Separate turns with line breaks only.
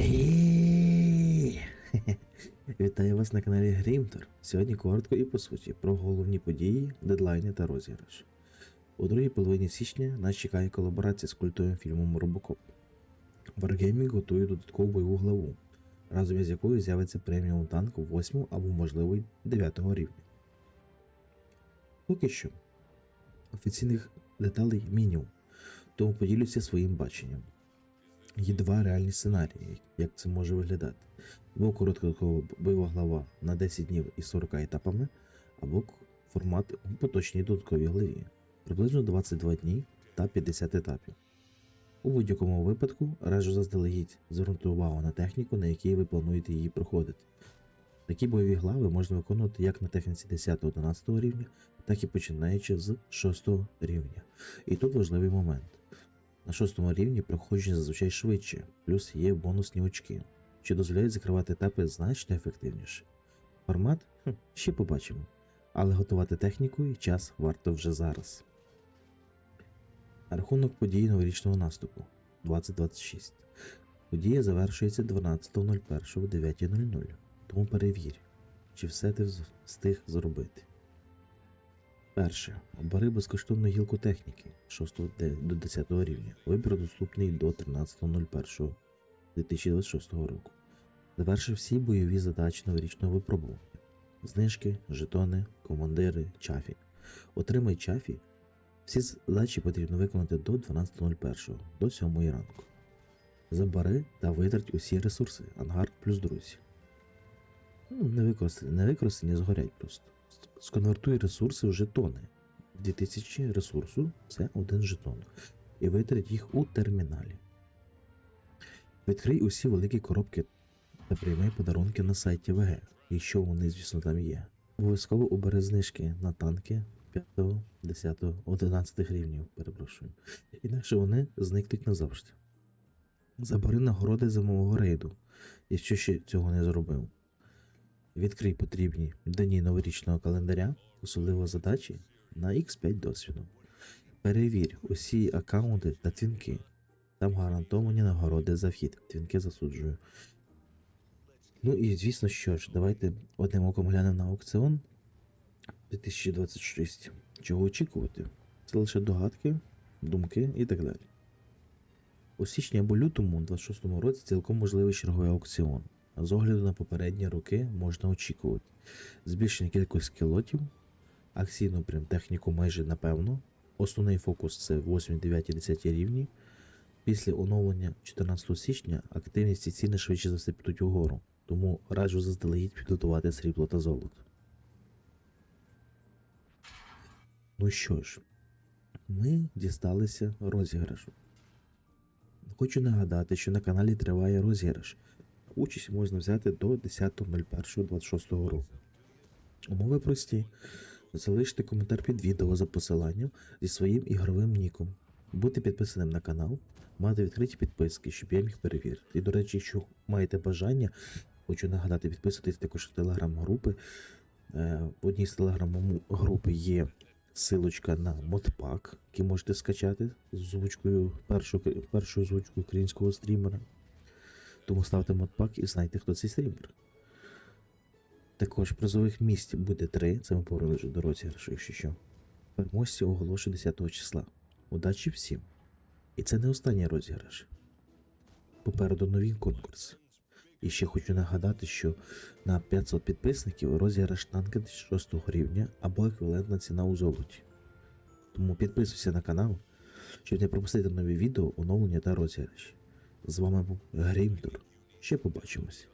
Вітаю вас на каналі Грімтор. Сьогодні коротко і по суті про головні події, дедлайни та розіграш. У другій половині січня нас чекає колаборація з культовим фільмом Робокоп. Wargaming готує додаткову бойову главу, разом із якою з'явиться преміум танк 8 або можливо й 9 рівня. Поки що офіційних деталей мінімум, тому поділюся своїм баченням. Є два реальні сценарії, як це може виглядати. Або короткова бойова глава на 10 днів із 40 етапами, або формат у поточній додатковій главі, приблизно 22 дні та 50 етапів. У будь-якому випадку раджу заздалегідь звернути увагу на техніку, на якій ви плануєте її проходити. Такі бойові глави можна виконувати як на техніці 10-11 рівня, так і починаючи з 6 рівня. І тут важливий момент. На шостому рівні проходження зазвичай швидше, плюс є бонусні очки, що дозволяють закривати етапи значно ефективніше. Формат хм, ще побачимо, але готувати техніку і час варто вже зараз. Рахунок подій новорічного наступу 2026. Подія завершується 12.01 в 9.00, тому перевір, чи все ти встиг зробити. Перше. Обери безкоштовну гілку техніки 6 до 10 рівня. Вибір доступний до 13.01.2026 року. Заверши всі бойові задачі новорічного випробування. Знижки, жетони, командири, чафі. Отримай чафі. Всі задачі потрібно виконати до 12.01 до 7 ранку. Забери та витрать усі ресурси, ангар плюс друзі. Ну, не використані, не використані, згорять просто. Сконвертуй ресурси в жетони. 2000 ресурсу це один жетон. І витрать їх у терміналі. Відкрий усі великі коробки та прийми подарунки на сайті ВГ, якщо вони, звісно, там є. Обов'язково обери знижки на танки 5, 10, 11 рівнів, перепрошую. Інакше вони зникнуть назавжди. Забери нагороди зимового рейду, якщо ще цього не зробив. Відкрий потрібні дні новорічного календаря, особливо задачі на X5 досвіду. Перевір усі аккаунти та твінки. Там гарантовані нагороди за вхід. Твінки засуджую. Ну і звісно що ж, давайте одним оком глянемо на аукціон 2026. Чого очікувати? Це лише догадки, думки і так далі. У січні або лютому 26 році цілком можливий черговий аукціон. З огляду на попередні роки можна очікувати збільшення кількості лотів, акційну прям техніку майже напевно. Основний фокус це 8, 9, 10 рівні. Після оновлення 14 січня активність і ціни швидше за все підуть угору, тому раджу заздалегідь підготувати срібло та золото. Ну що ж, ми дісталися розіграшу. Хочу нагадати, що на каналі триває розіграш. Участь можна взяти до 10.01.26 року. Умови прості. Залиште коментар під відео за посиланням зі своїм ігровим ніком. Бути підписаним на канал, мати відкриті підписки, щоб я міг перевірити. І, до речі, якщо маєте бажання, хочу нагадати, підписуйтесь також в телеграм-групи. Е, В одній з телеграм-групи є силочка на модпак, який можете скачати з озвучкою першою, першою озвучкою українського стрімера. Тому ставте модпак і знайте, хто цей стрімер. Також призових місць буде три, це ми повернули вже до розіграшу, якщо що. Переможці оголошую 10 числа. Удачі всім! І це не останній розіграш. Попереду нові конкурси. І ще хочу нагадати, що на 500 підписників розіграш танка 6 рівня або еквівалентна ціна у золоті. Тому підписуйся на канал, щоб не пропустити нові відео, оновлення та розіграші. З вами був Грімтор. Ще побачимось.